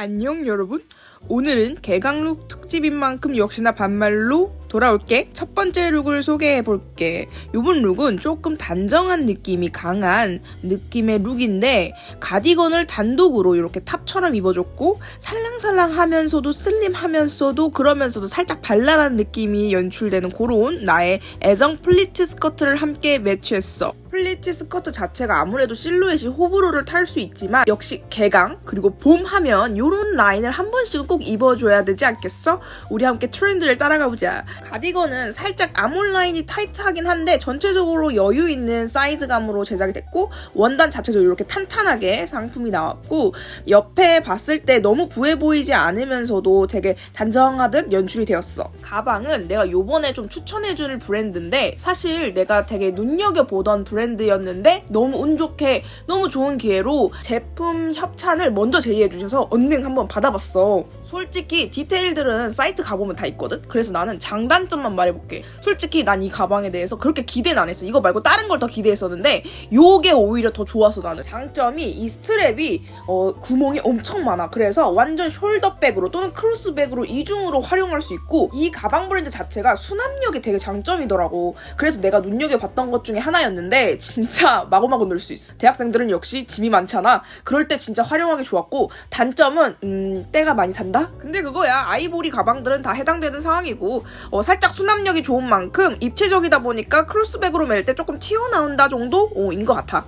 안녕 여러분. 오늘은 개강룩 특집인 만큼 역시나 반말로 돌아올게. 첫 번째 룩을 소개해 볼게. 요번 룩은 조금 단정한 느낌이 강한 느낌의 룩인데 가디건을 단독으로 이렇게 탑처럼 입어줬고 살랑살랑하면서도 슬림하면서도 그러면서도 살짝 발랄한 느낌이 연출되는 그런 나의 애정 플리트 스커트를 함께 매치했어. 플리트 스커트 자체가 아무래도 실루엣이 호불호를 탈 수 있지만 역시 개강 그리고 봄 하면 요런 라인을 한 번씩은 꼭 입어줘야 되지 않겠어? 우리 함께 트렌드를 따라가 보자. 가디건은 살짝 아몰 라인이 타이트하긴 한데 전체적으로 여유 있는 사이즈감으로 제작이 됐고 원단 자체도 이렇게 탄탄하게 상품이 나왔고 옆에 봤을 때 너무 부해 보이지 않으면서도 되게 단정하듯 연출이 되었어. 가방은 내가 요번에 좀 추천해줄 브랜드인데 사실 내가 되게 눈여겨보던 브랜드 였는데 너무 운 좋게 너무 좋은 기회로 제품 협찬을 먼저 제의해 주셔서 언능 한번 받아봤어. 솔직히 디테일들은 사이트 가보면 다 있거든? 그래서 나는 장단점만 말해볼게. 솔직히 난 이 가방에 대해서 그렇게 기대는 안 했어. 이거 말고 다른 걸 더 기대했었는데 요게 오히려 더 좋았어 나는. 장점이 이 스트랩이 어, 구멍이 엄청 많아. 그래서 완전 숄더백으로 또는 크로스백으로 이중으로 활용할 수 있고 이 가방 브랜드 자체가 수납력이 되게 장점이더라고. 그래서 내가 눈여겨봤던 것 중에 하나였는데 진짜 마구마구 넣을 수 있어. 대학생들은 역시 짐이 많잖아. 그럴 때 진짜 활용하기 좋았고 단점은 음, 때가 많이 단다? 근데 그거야. 아이보리 가방들은 다 해당되는 상황이고 어, 살짝 수납력이 좋은 만큼 입체적이다 보니까 크로스백으로 멜 때 조금 튀어나온다 정도인 것 같아.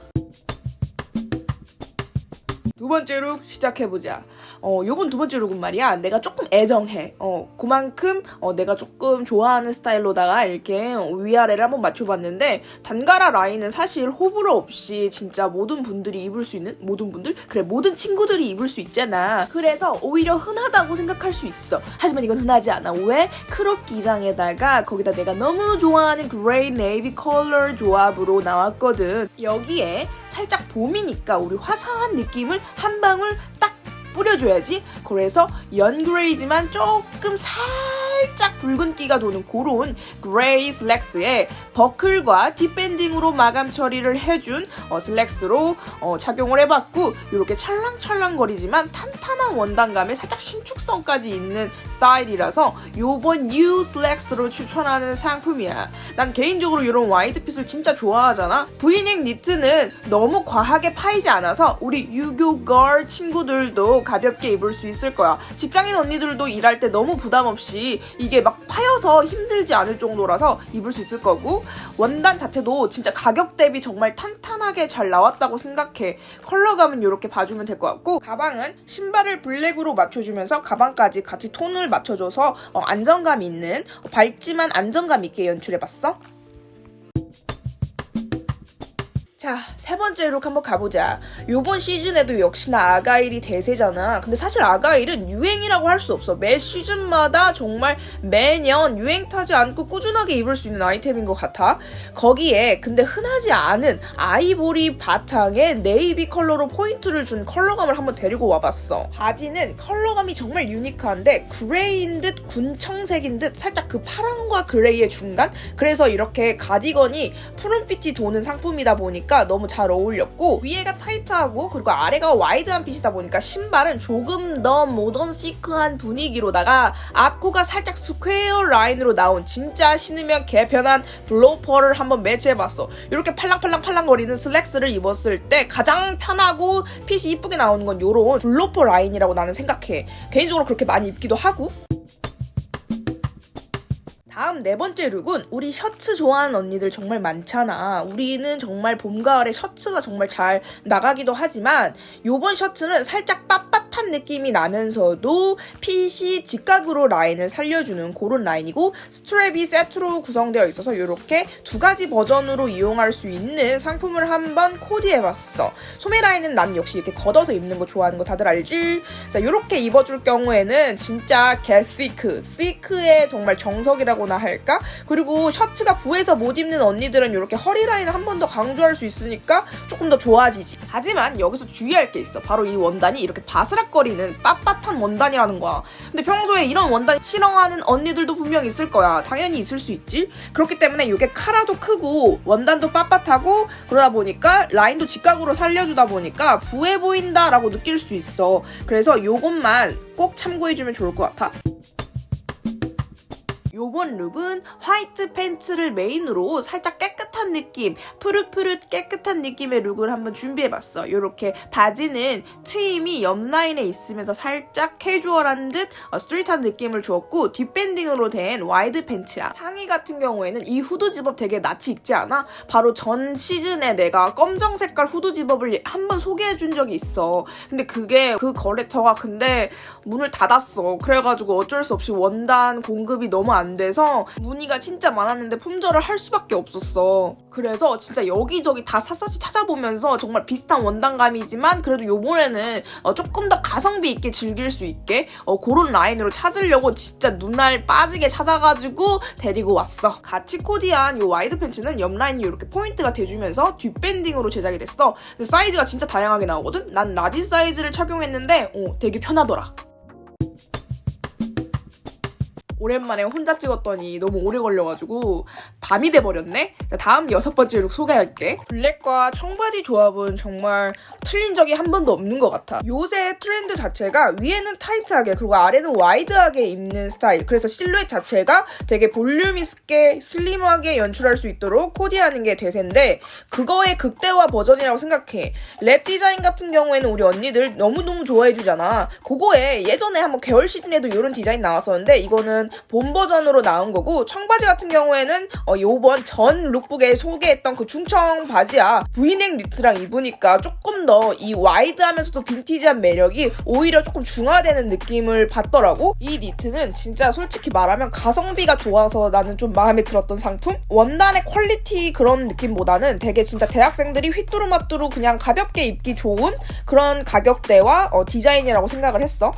두 번째 룩 시작해보자. 어, 요번 두 번째 룩은 말이야. 내가 조금 애정해. 어, 그만큼, 어, 내가 조금 좋아하는 스타일로다가 이렇게 위아래를 한번 맞춰봤는데, 단가라 라인은 사실 호불호 없이 진짜 모든 분들이 입을 수 있는, 모든 분들? 그래, 모든 친구들이 입을 수 있잖아. 그래서 오히려 흔하다고 생각할 수 있어. 하지만 이건 흔하지 않아. 왜? 크롭 기장에다가 거기다 내가 너무 좋아하는 그레이 네이비 컬러 조합으로 나왔거든. 여기에 살짝 봄이니까 우리 화사한 느낌을 한 방울 딱 뿌려줘야지. 그래서 연그레이지만 조금 살 짝 붉은기가 도는 그런 그레이 슬랙스에 버클과 뒷밴딩으로 마감 처리를 해준 어, 슬랙스로 어, 착용을 해봤고 이렇게 찰랑찰랑거리지만 탄탄한 원단감에 살짝 신축성까지 있는 스타일이라서 요번 U 슬랙스로 추천하는 상품이야. 난 개인적으로 이런 와이드핏을 진짜 좋아하잖아. 브이넥 니트는 너무 과하게 파이지 않아서 우리 유교걸 친구들도 가볍게 입을 수 있을 거야. 직장인 언니들도 일할 때 너무 부담 없이 이게 막 파여서 힘들지 않을 정도라서 입을 수 있을 거고 원단 자체도 진짜 가격 대비 정말 탄탄하게 잘 나왔다고 생각해. 컬러감은 이렇게 봐주면 될 것 같고 가방은 신발을 블랙으로 맞춰주면서 가방까지 같이 톤을 맞춰줘서 어, 안정감 있는 어, 밝지만 안정감 있게 연출해봤어. 자, 세 번째 룩 한번 가보자. 요번 시즌에도 역시나 아가일이 대세잖아. 근데 사실 아가일은 유행이라고 할 수 없어. 매 시즌마다 정말 매년 유행 타지 않고 꾸준하게 입을 수 있는 아이템인 것 같아. 거기에 근데 흔하지 않은 아이보리 바탕에 네이비 컬러로 포인트를 준 컬러감을 한번 데리고 와봤어. 바지는 컬러감이 정말 유니크한데 그레이인 듯 군청색인 듯 살짝 그 파랑과 그레이의 중간? 그래서 이렇게 가디건이 푸른빛이 도는 상품이다 보니까 너무 잘 어울렸고 위에가 타이트하고 그리고 아래가 와이드한 핏이다 보니까 신발은 조금 더 모던 시크한 분위기로다가 앞코가 살짝 스퀘어 라인으로 나온 진짜 신으면 개편한 블로퍼를 한번 매치해봤어. 이렇게 팔랑팔랑 팔랑거리는 슬랙스를 입었을 때 가장 편하고 핏이 이쁘게 나오는 건 요런 블로퍼 라인이라고 나는 생각해. 개인적으로 그렇게 많이 입기도 하고 다음 네 번째 룩은 우리 셔츠 좋아하는 언니들 정말 많잖아. 우리는 정말 봄, 가을에 셔츠가 정말 잘 나가기도 하지만 요번 셔츠는 살짝 빳빳한 느낌이 나면서도 핏이 직각으로 라인을 살려주는 그런 라인이고 스트랩이 세트로 구성되어 있어서 이렇게 두 가지 버전으로 이용할 수 있는 상품을 한번 코디해봤어. 소매 라인은 난 역시 이렇게 걷어서 입는 거 좋아하는 거 다들 알지? 자, 이렇게 입어줄 경우에는 진짜 겟시크, 시크의 정말 정석이라고 입는다고나 할까? 그리고 셔츠가 부해서 못 입는 언니들은 이렇게 허리 라인을 한 번 더 강조할 수 있으니까 조금 더 좋아지지. 하지만 여기서 주의할 게 있어. 바로 이 원단이 이렇게 바스락거리는 빳빳한 원단이라는 거야. 근데 평소에 이런 원단 싫어하는 언니들도 분명 있을 거야. 당연히 있을 수 있지. 그렇기 때문에 이게 카라도 크고 원단도 빳빳하고 그러다 보니까 라인도 직각으로 살려주다 보니까 부해 보인다라고 느낄 수 있어. 그래서 요것만 꼭 참고해주면 좋을 것 같아. 요번 룩은 화이트 팬츠를 메인으로 살짝 깨끗한 느낌, 푸릇푸릇 깨끗한 느낌의 룩을 한번 준비해봤어. 요렇게 바지는 트임이 옆라인에 있으면서 살짝 캐주얼한 듯 어, 스트릿한 느낌을 주었고 뒷밴딩으로 된 와이드 팬츠야. 상의 같은 경우에는 이 후드 집업 되게 낯이 익지 않아? 바로 전 시즌에 내가 검정 색깔 후드 집업을 한 번 소개해준 적이 있어. 근데 그게 그 거래처가 근데 문을 닫았어. 그래가지고 어쩔 수 없이 원단 공급이 너무 안 돼서 문의가 진짜 많았는데 품절을 할 수밖에 없었어. 그래서 진짜 여기저기 다 샅샅이 찾아보면서 정말 비슷한 원단감이지만 그래도 요번에는 어, 조금 더 가성비 있게 즐길 수 있게 어, 그런 라인으로 찾으려고 진짜 눈알 빠지게 찾아가지고 데리고 왔어. 같이 코디한 요 와이드 팬츠는 옆 라인이 이렇게 포인트가 돼주면서 뒷밴딩으로 제작이 됐어. 사이즈가 진짜 다양하게 나오거든? 난 라지 사이즈를 착용했는데 어, 되게 편하더라. 오랜만에 혼자 찍었더니 너무 오래 걸려가지고 밤이 돼버렸네? 자, 다음 여섯 번째 룩 소개할게. 블랙과 청바지 조합은 정말 틀린 적이 한 번도 없는 것 같아. 요새 트렌드 자체가 위에는 타이트하게 그리고 아래는 와이드하게 입는 스타일. 그래서 실루엣 자체가 되게 볼륨 있게 슬림하게 연출할 수 있도록 코디하는 게 대세인데 그거의 극대화 버전이라고 생각해. 랩 디자인 같은 경우에는 우리 언니들 너무너무 좋아해주잖아. 그거에 예전에 한번 개월 시즌에도 이런 디자인 나왔었는데 이거는 본 버전으로 나온 거고 청바지 같은 경우에는 어, 요번 전 룩북에 소개했던 그 중청 바지야 브이넥 니트랑 입으니까 조금 더 이 와이드하면서도 빈티지한 매력이 오히려 조금 중화되는 느낌을 받더라고. 이 니트는 진짜 솔직히 말하면 가성비가 좋아서 나는 좀 마음에 들었던 상품? 원단의 퀄리티 그런 느낌보다는 되게 진짜 대학생들이 휘뚜루마뚜루 그냥 가볍게 입기 좋은 그런 가격대와 어, 디자인이라고 생각을 했어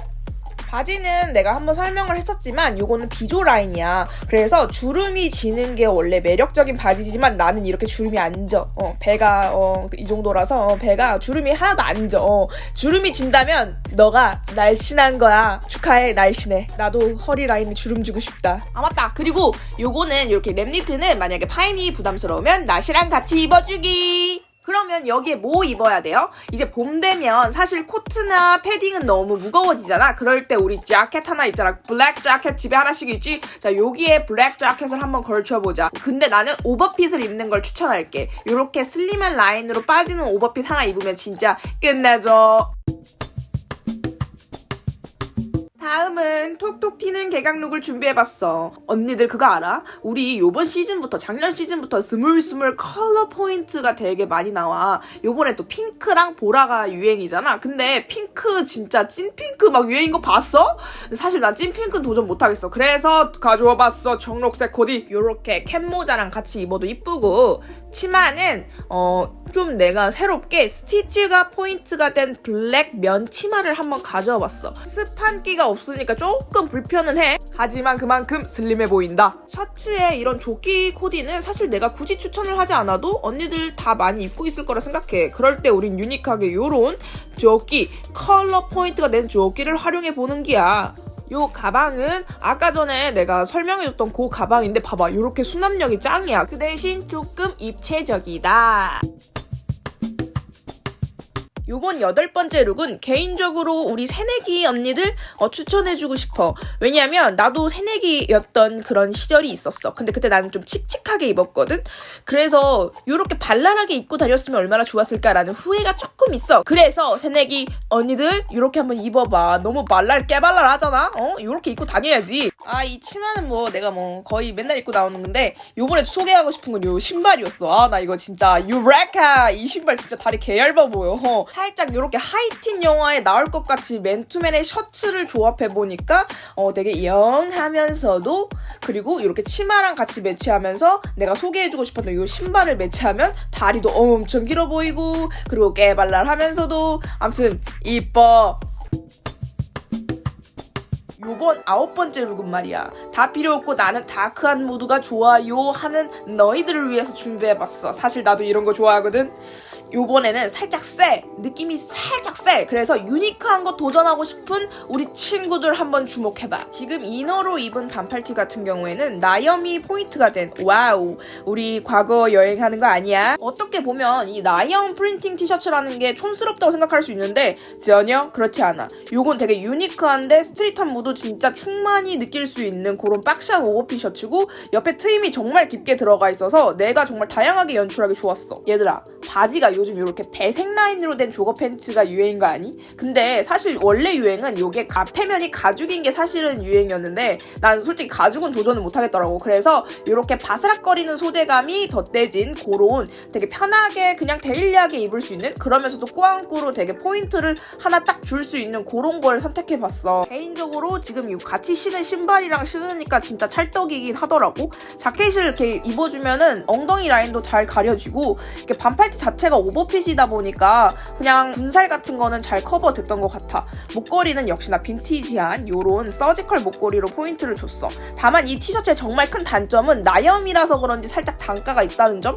바지는 내가 한번 설명을 했었지만 요거는 비조 라인이야. 그래서 주름이 지는 게 원래 매력적인 바지지만 나는 이렇게 주름이 안 져. 어, 배가 어, 이 정도라서 어, 배가 주름이 하나도 안 져. 어, 주름이 진다면 너가 날씬한 거야. 축하해 날씬해. 나도 허리 라인에 주름 주고 싶다. 아 맞다. 그리고 요거는 이렇게 랩니트는 만약에 파임이 부담스러우면 나시랑 같이 입어주기. 그러면 여기에 뭐 입어야 돼요? 이제 봄 되면 사실 코트나 패딩은 너무 무거워지잖아. 그럴 때 우리 자켓 하나 있잖아. 블랙 자켓 집에 하나씩 있지? 자, 여기에 블랙 자켓을 한번 걸쳐보자. 근데 나는 오버핏을 입는 걸 추천할게. 이렇게 슬림한 라인으로 빠지는 오버핏 하나 입으면 진짜 끝내줘. 다음 은 톡톡 튀는 개강룩을 준비해봤어. 언니들 그거 알아? 우리 요번 시즌부터 작년 시즌부터 스물스물 컬러 포인트가 되게 많이 나와. 요번에 또 핑크랑 보라가 유행이잖아. 근데 핑크 진짜 찐핑크 막 유행인 거 봤어? 사실 난 찐핑크 도전 못하겠어. 그래서 가져와봤어. 정록색 코디. 요렇게 캡모자랑 같이 입어도 이쁘고 치마는 어 좀 내가 새롭게 스티치가 포인트가 된 블랙 면 치마를 한번 가져와 봤어. 습한 기가 없 으니까 조금 불편은 해. 하지만 그만큼 슬림해 보인다. 셔츠에 이런 조끼 코디는 사실 내가 굳이 추천을 하지 않아도 언니들 다 많이 입고 있을 거라 생각해. 그럴 때 우린 유니크하게 요런 조끼, 컬러 포인트가 된 조끼를 활용해 보는 기야. 요 가방은 아까 전에 내가 설명해줬던 그 가방인데 봐봐 이렇게 수납력이 짱이야 그 대신 조금 입체적이다 요번 여덟 번째 룩은 개인적으로 우리 새내기 언니들 어, 추천해주고 싶어. 왜냐면 나도 새내기였던 그런 시절이 있었어. 근데 그때 나는 좀 칙칙하게 입었거든. 그래서 요렇게 발랄하게 입고 다녔으면 얼마나 좋았을까라는 후회가 조금 있어. 그래서 새내기 언니들 요렇게 한번 입어봐. 너무 발랄 깨발랄 하잖아. 어? 요렇게 입고 다녀야지. 아 이 치마는 뭐 내가 뭐 거의 맨날 입고 나오는 건데 요번에 소개하고 싶은 건 요 신발이었어. 아 나 이거 진짜 유레카 이 신발 진짜 다리 개 얇아 보여. 살짝 이렇게 하이틴 영화에 나올 것 같이 맨투맨의 셔츠를 조합해 보니까 어 되게 영하면서도 그리고 이렇게 치마랑 같이 매치하면서 내가 소개해주고 싶었던 이 신발을 매치하면 다리도 엄청 길어 보이고 그리고 깨발랄하면서도 아무튼 이뻐. 요번 아홉 번째 룩은 말이야. 다 필요 없고 나는 다크한 무드가 좋아요 하는 너희들을 위해서 준비해봤어. 사실 나도 이런 거 좋아하거든. 요번에는 살짝 쎄. 느낌이 살짝 쎄. 그래서 유니크한 거 도전하고 싶은 우리 친구들 한번 주목해봐. 지금 이너로 입은 반팔티 같은 경우에는 나염이 포인트가 된 와우. 우리 과거 여행하는 거 아니야? 어떻게 보면 이 나염 프린팅 티셔츠라는 게 촌스럽다고 생각할 수 있는데 전혀 그렇지 않아. 요건 되게 유니크한데 스트릿한 무드 진짜 충만히 느낄 수 있는 그런 박시한 오버핏 셔츠고 옆에 트임이 정말 깊게 들어가 있어서 내가 정말 다양하게 연출하기 좋았어. 얘들아 바지가 요즘 이렇게 배색 라인으로 된 조거 팬츠가 유행인 거 아니? 근데 사실 원래 유행은 요게 앞에면이 가죽인 게 사실은 유행이었는데 난 솔직히 가죽은 도전을 못 하겠더라고. 그래서 이렇게 바스락거리는 소재감이 덧대진 그런 되게 편하게 그냥 데일리하게 입을 수 있는 그러면서도 꾸안꾸로 되게 포인트를 하나 딱 줄 수 있는 그런 걸 선택해봤어. 개인적으로 지금 이 같이 신은 신발이랑 신으니까 진짜 찰떡이긴 하더라고. 자켓을 이렇게 입어주면은 엉덩이 라인도 잘 가려지고 이렇게 반팔티 자체가 오버핏이다 보니까 그냥 군살 같은 거는 잘 커버됐던 것 같아. 목걸이는 역시나 빈티지한 요런 서지컬 목걸이로 포인트를 줬어. 다만 이 티셔츠의 정말 큰 단점은 나염이라서 그런지 살짝 단가가 있다는 점?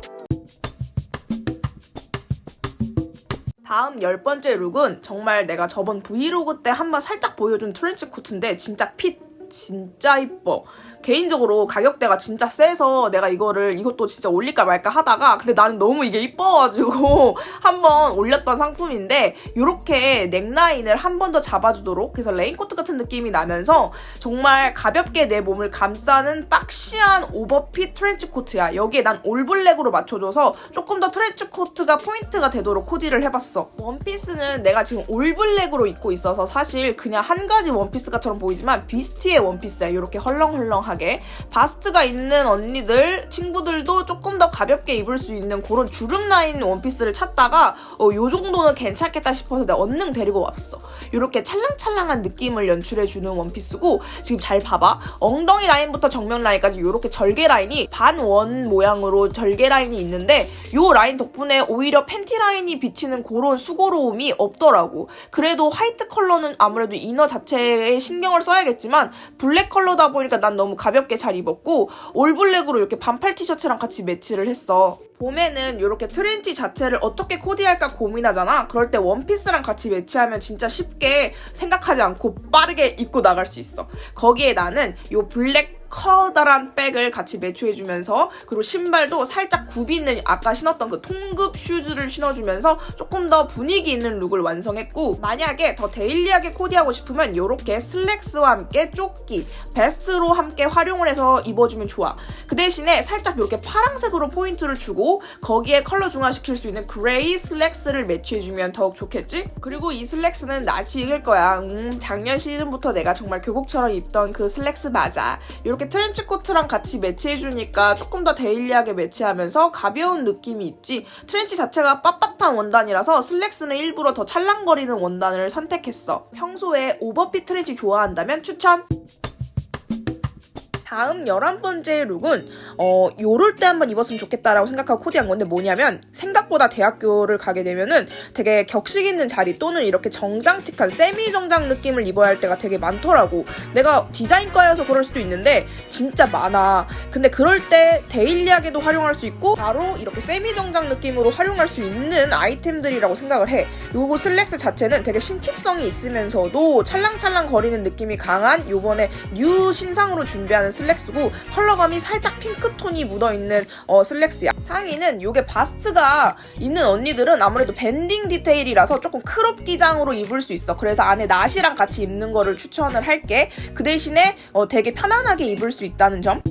다음 열 번째 룩은 정말 내가 저번 브이로그 때 한번 살짝 보여준 트렌치 코트인데 진짜 핏 진짜 이뻐. 개인적으로 가격대가 진짜 세서 내가 이거를 이것도 진짜 올릴까 말까 하다가 근데 나는 너무 이게 이뻐가지고 한번 올렸던 상품인데 이렇게 넥라인을 한 번 더 잡아주도록 그래서 레인코트 같은 느낌이 나면서 정말 가볍게 내 몸을 감싸는 박시한 오버핏 트렌치 코트야. 여기에 난 올블랙으로 맞춰줘서 조금 더 트렌치 코트가 포인트가 되도록 코디를 해봤어. 원피스는 내가 지금 올블랙으로 입고 있어서 사실 그냥 한 가지 원피스가처럼 보이지만 비스티의 원피스야. 이렇게 헐렁헐렁 하게. 바스트가 있는 언니들, 친구들도 조금 더 가볍게 입을 수 있는 그런 주름 라인 원피스를 찾다가 어, 요 정도는 괜찮겠다 싶어서 내가 언능 데리고 왔어. 이렇게 찰랑찰랑한 느낌을 연출해주는 원피스고 지금 잘 봐봐. 엉덩이 라인부터 정면 라인까지 이렇게 절개 라인이 반원 모양으로 절개 라인이 있는데 요 라인 덕분에 오히려 팬티 라인이 비치는 그런 수고로움이 없더라고. 그래도 화이트 컬러는 아무래도 이너 자체에 신경을 써야겠지만 블랙 컬러다 보니까 난 너무 가볍게 잘 입었고 올블랙으로 이렇게 반팔 티셔츠랑 같이 매치를 했어. 봄에는 이렇게 트렌치 자체를 어떻게 코디할까 고민하잖아. 그럴 때 원피스랑 같이 매치하면 진짜 쉽게 생각하지 않고 빠르게 입고 나갈 수 있어. 거기에 나는 요 블랙 커다란 백을 같이 매치해주면서 그리고 신발도 살짝 굽 있는 아까 신었던 그 통급 슈즈를 신어주면서 조금 더 분위기 있는 룩을 완성했고 만약에 더 데일리하게 코디하고 싶으면 이렇게 슬랙스와 함께 조끼, 베스트로 함께 활용을 해서 입어주면 좋아. 그 대신에 살짝 이렇게 파랑색으로 포인트를 주고 거기에 컬러 중화시킬 수 있는 그레이 슬랙스를 매치해주면 더욱 좋겠지? 그리고 이 슬랙스는 낯이 익을 거야. 음, 작년 시즌부터 내가 정말 교복처럼 입던 그 슬랙스 맞아. 이렇게 트렌치 코트랑 같이 매치해주니까 조금 더 데일리하게 매치하면서 가벼운 느낌이 있지. 트렌치 자체가 빳빳한 원단이라서 슬랙스는 일부러 더 찰랑거리는 원단을 선택했어. 평소에 오버핏 트렌치 좋아한다면 추천! 다음 11번째 룩은 어 요럴 때 한번 입었으면 좋겠다라고 생각하고 코디한 건데 뭐냐면 생각보다 대학교를 가게 되면은 되게 격식 있는 자리 또는 이렇게 정장틱한 세미 정장 느낌을 입어야 할 때가 되게 많더라고. 내가 디자인과여서 그럴 수도 있는데 진짜 많아. 근데 그럴 때 데일리하게도 활용할 수 있고 바로 이렇게 세미 정장 느낌으로 활용할 수 있는 아이템들이라고 생각을 해. 요거 슬랙스 자체는 되게 신축성이 있으면서도 찰랑찰랑 거리는 느낌이 강한 요번에 뉴 신상으로 준비하는 슬랙스고 컬러감이 살짝 핑크톤이 묻어있는 어, 슬랙스야. 상의는 요게 바스트가 있는 언니들은 아무래도 밴딩 디테일이라서 조금 크롭 기장으로 입을 수 있어. 그래서 안에 나시랑 같이 입는 거를 추천을 할게. 그 대신에 어, 되게 편안하게 입을 수 있다는 점.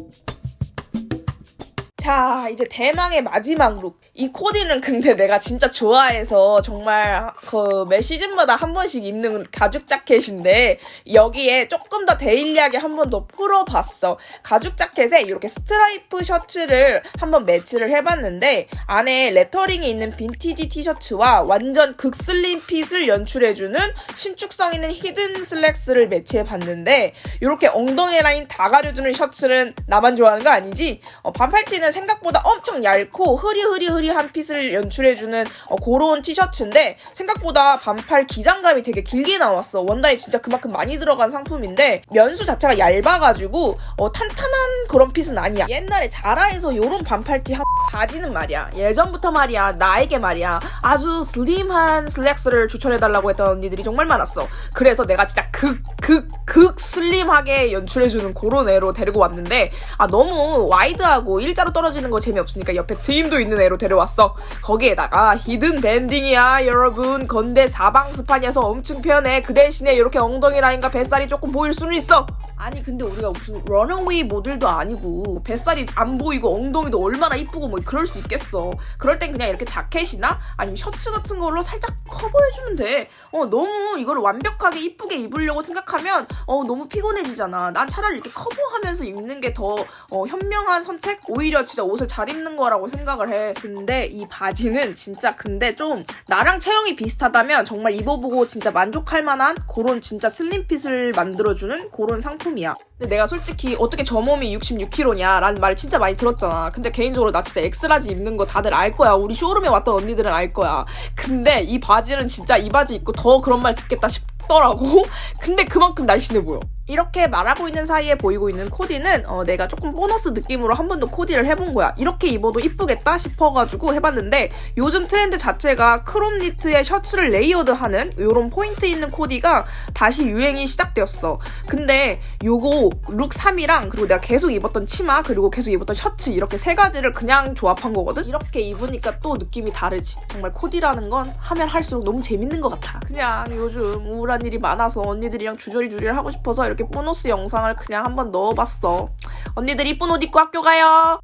자, 이제 대망의 마지막 룩. 이 코디는 근데 내가 진짜 좋아해서 정말 그 매 시즌마다 한 번씩 입는 가죽 자켓인데 여기에 조금 더 데일리하게 한 번 더 풀어봤어. 가죽 자켓에 이렇게 스트라이프 셔츠를 한번 매치를 해봤는데 안에 레터링이 있는 빈티지 티셔츠와 완전 극슬림 핏을 연출해주는 신축성 있는 히든 슬랙스를 매치해봤는데 이렇게 엉덩이 라인 다 가려주는 셔츠는 나만 좋아하는 거 아니지? 어, 반팔티는 생각보다 엄청 얇고 흐리흐리흐리한 핏을 연출해주는 어, 그런 티셔츠인데 생각보다 반팔 기장감이 되게 길게 나왔어. 원단이 진짜 그만큼 많이 들어간 상품인데 면수 자체가 얇아가지고 어, 탄탄한 그런 핏은 아니야. 옛날에 자라에서 요런 반팔티 한 바지는 말이야. 예전부터 말이야. 나에게 말이야. 아주 슬림한 슬랙스를 추천해달라고 했던 언니들이 정말 많았어. 그래서 내가 진짜 극, 극, 극 슬림하게 연출해주는 그런 애로 데리고 왔는데 아 너무 와이드하고 일자로 떨어 지는 거 재미없으니까 옆에 드임도 있는 애로 데려왔어. 거기에다가 히든 밴딩이야 여러분. 건대 사방 스판이어서 엄청 편해. 그 대신에 이렇게 엉덩이 라인과 뱃살이 조금 보일 수는 있어. 아니 근데 우리가 무슨 런어웨이 모델도 아니고 뱃살이 안 보이고 엉덩이도 얼마나 이쁘고 뭐 그럴 수 있겠어. 그럴 땐 그냥 이렇게 자켓이나 아니면 셔츠 같은 걸로 살짝 커버해주면 돼. 어 너무 이걸 완벽하게 이쁘게 입으려고 생각하면 어 너무 피곤해지잖아. 난 차라리 이렇게 커버하면서 입는 게 더 어, 현명한 선택? 오히려 진짜 옷을 잘 입는 거라고 생각을 해. 근데 이 바지는 진짜 근데 좀 나랑 체형이 비슷하다면 정말 입어보고 진짜 만족할 만한 그런 진짜 슬림핏을 만들어주는 그런 상품이야. 근데 내가 솔직히 어떻게 저 몸이 66kg냐 라는 말 진짜 많이 들었잖아. 근데 개인적으로 나 진짜 엑스라지 입는 거 다들 알 거야. 우리 쇼룸에 왔던 언니들은 알 거야. 근데 이 바지는 진짜 이 바지 입고 더 그런 말 듣겠다 싶더라고. 근데 그만큼 날씬해 보여. 이렇게 말하고 있는 사이에 보이고 있는 코디는 어, 내가 조금 보너스 느낌으로 한 번 더 코디를 해본 거야. 이렇게 입어도 이쁘겠다 싶어가지고 해봤는데 요즘 트렌드 자체가 크롭 니트에 셔츠를 레이어드하는 이런 포인트 있는 코디가 다시 유행이 시작되었어. 근데 요거 룩 3이랑 그리고 내가 계속 입었던 치마 그리고 계속 입었던 셔츠 이렇게 세 가지를 그냥 조합한 거거든. 이렇게 입으니까 또 느낌이 다르지. 정말 코디라는 건 하면 할수록 너무 재밌는 것 같아. 그냥 요즘 우울한 일이 많아서 언니들이랑 주저리주저리 하고 싶어서 이렇게 보너스 영상을 그냥 한번 넣어봤어. 언니들 이쁜 옷 입고 학교 가요.